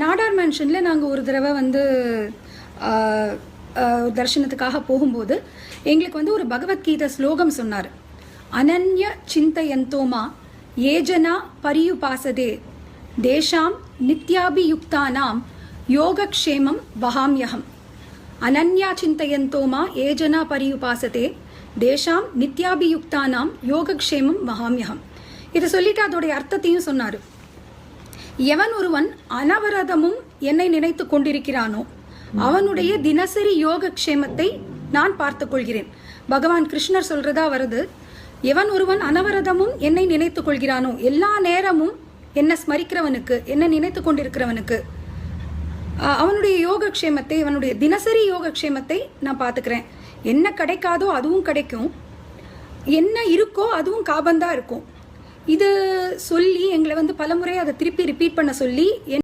நாடார் மேன்ஷனில் நாங்கள் ஒரு தடவை வந்து தர்ஷனத்துக்காக போகும்போது எங்களுக்கு வந்து ஒரு பகவத்கீதை ஸ்லோகம் சொன்னார். அனன்ய சிந்தயந்தோமா ஏஜனா பரியுபாசதே தேஷாம் நித்யாபியுக்தானாம் யோகக்ஷேமம் வகாம்யகம் அனன்யா சிந்தயந்தோமா ஏஜனா பரியுபாசதே தேஷாம் நித்யாபியுக்தானாம் யோகக்ஷேமம் வகாம்யகம் இதை சொல்லிட்டு அதோடைய அர்த்தத்தையும் சொன்னார். எவன் ஒருவன் அனவரதமும் என்னை நினைத்து கொண்டிருக்கிறானோ அவனுடைய தினசரி யோகக்ஷேமத்தை நான் பார்த்து கொள்கிறேன். பகவான் கிருஷ்ணர் சொல்றதா வருது எவன் ஒருவன் அனவரதமும் என்னை நினைத்து கொள்கிறானோ எல்லா நேரமும் என்னை ஸ்மரிக்கிறவனுக்கு என்ன நினைத்து கொண்டிருக்கிறவனுக்கு அவனுடைய அவனுடைய யோகக்ஷேமத்தை அவனுடைய தினசரி யோகக்ஷேமத்தை நான் பார்த்துக்கிறேன். என்ன கிடைக்காதோ அதுவும் கிடைக்கும். என்ன இருக்கோ அதுவும் காபந்தா இருக்கும். இது சொல்லி எங்களை வந்து பலமுறை அதை திருப்பி ரிப்பீட் பண்ண சொல்லி